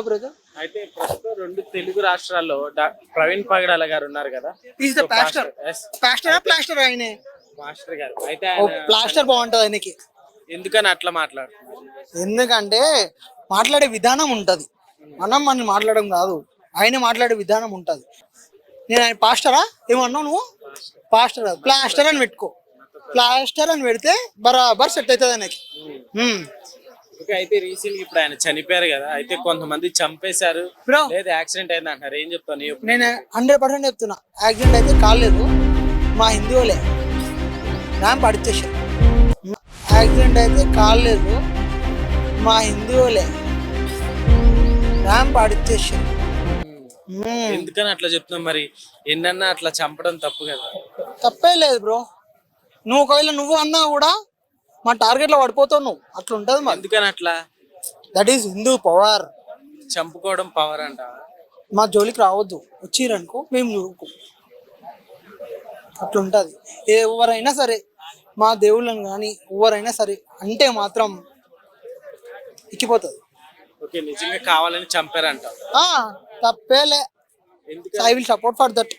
అయితే ప్రస్తుతం రెండు తెలుగు రాష్ట్రాల్లో ప్రవీణ్ పగడాల గారు ఉన్నారు కదా. Is the plaster plaster plaster ఆయనే? మాస్టర్ గారు. అయితే ఓ ఆయన ప్లాస్టర్ బాగుంటది ఆయనకి. ఎందుకని అట్లా మాట్లాడుతున్నారు? ఎందుకంటే మాట్లాడే విధానం ఉంటది. మనం మనం మాట్లాడడం కాదు. ఆయన మాట్లాడే విధానం ఉంటది. నేను ఆయన పాస్టరా ఏమన్నావు నువ్వు? పాస్టర్ ప్లాస్టర్ అని పెట్టుకో. ప్లాస్టర్ అని పెడితే బరాబర్ సెట్ అవుతుంది ఆయనకి. హ్మ్. ఓకే అయితే రీసెంట్ ఇప్పుడు ఆయన చనిపోయారు కదా అయితే కొంతమంది చంపేశారు. బ్రో లేదా యాక్సిడెంట్ అయింది అంటారు ఏం చెప్తాను? నేను హండ్రెడ్ పర్సెంట్ చెప్తున్నా. యాక్సిడెంట్ అయితే కాలేదు మా హిందువులే ర్యాంప్ అడిచేసారు యాక్సిడెంట్ అయితే కాలేదు మా హిందువులే ర్యాంప్ అడిచేసారు ఎందుకని అట్లా చెప్తున్నాం మరి? ఎన్నన్నా అట్లా చంపడం తప్పు కదా. తప్పే లేదు బ్రో నువ్వు ఒకవేళ నువ్వు అన్నా కూడా మా టార్గెట్లో పడిపోతావు నువ్వు. అట్లా ఉంటది మరి. ఎందుకని అట్లా? దట్ ఈస్ హిందూ పవర్ చంపుకోవడం పవర్ అంట మా జోలికి రావద్దు. వచ్చిరనుకో మేము చూడుకో అట్లా ఉంటుంది ఎవరైనా సరే మా దేవుళ్ళని కానీ ఎవరైనా సరే అంటే మాత్రం ఎక్కిపోతుంది. ఓకే నిజంగా కావాలని చంపారంట ఆ, తప్పేలే. I will support for that.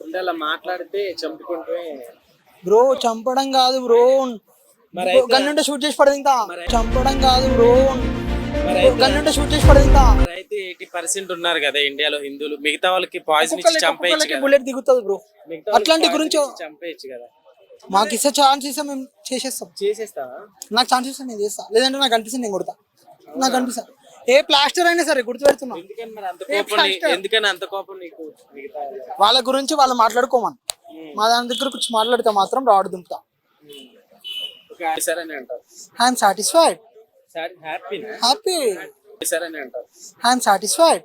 అంటే అలా మాట్లాడితే చంపుకుంటే బ్రో చంపడం కాదు బ్రో. గన్నుంటే షూట్ చేసి పడదు ఇంకా చంపడం కాదు బ్రో. గన్నుంటే షూట్ చేసి పడదు ఇంకా మరి అయితే ఎయిటీ పర్సెంట్ ఉన్నారు కదా ఇండియాలో హిందువులు. మిగతా వాళ్ళకి పాయిజన్ ఇచ్చి చంపేయచ్చు బుల్లెట్ దిగుతుంది బ్రో. అట్లాంటి గురించి చంపేయచ్చు కదా. మాకు ఇస్తే ఛాన్స్ ఇస్తే మేము చేసేస్తాం. చేసేస్తావా? నాకు ఛాన్స్ ఇస్తే నేను చేస్తా. లేదంటే నాకు అనిపిస్తుంది నేను కొడతా. నాకు అనిపిస్తా. ఏ ప్లాస్టర్ అయినా సరే గుర్తు పెడుతున్నా ఎందుకని అంత కోపం నీకు? వాళ్ళ గురించి వాళ్ళు మాట్లాడుకోమని. మా దాని దగ్గర వచ్చి మాట్లాడితే మాత్రం రాడు దింపుతా. ఓకే సరే అంటారు. I'm satisfied. హ్యాపీ సరే అంటారు. I'm satisfied.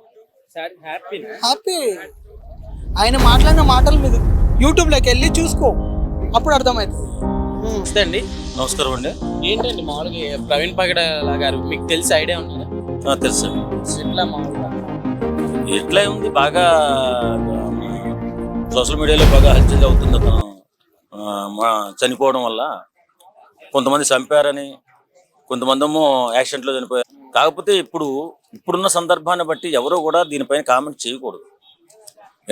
హ్యాపీ ఆయన మాట్లాడిన మాటలు మీద యూట్యూబ్లోకి వెళ్ళి చూసుకో. అప్పుడు అర్థమవుతుంది ఉమ్. నమస్తే అండి. నమస్కారం అండి. ఏంటండి మామూలుగా ప్రవీణ్ పగడాల గారు మీకు తెలిసి ఐడియా ఆ, తెలుసు ఎట్లా మామూలుగా? ఎట్లా ఉంది? బాగా సోషల్ మీడియాలో బాగా హల్చల్ అవుతుంది అతను. మా చనిపోవడం వల్ల కొంతమంది చంపారని కొంతమంది ఏమో యాక్సిడెంట్లో చనిపోయారు. కాకపోతే ఇప్పుడు ఇప్పుడున్న సందర్భాన్ని బట్టి ఎవరో కూడా దీనిపైన కామెంట్ చేయకూడదు.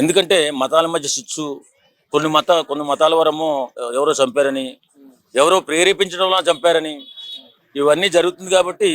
ఎందుకంటే మతాల మధ్య చిచ్చు కొన్ని మత కొన్ని మతాల వరమో ఎవరో చంపారని ఎవరో ప్రేరేపించడం వల్ల చంపారని ఇవన్నీ జరుగుతుంది కాబట్టి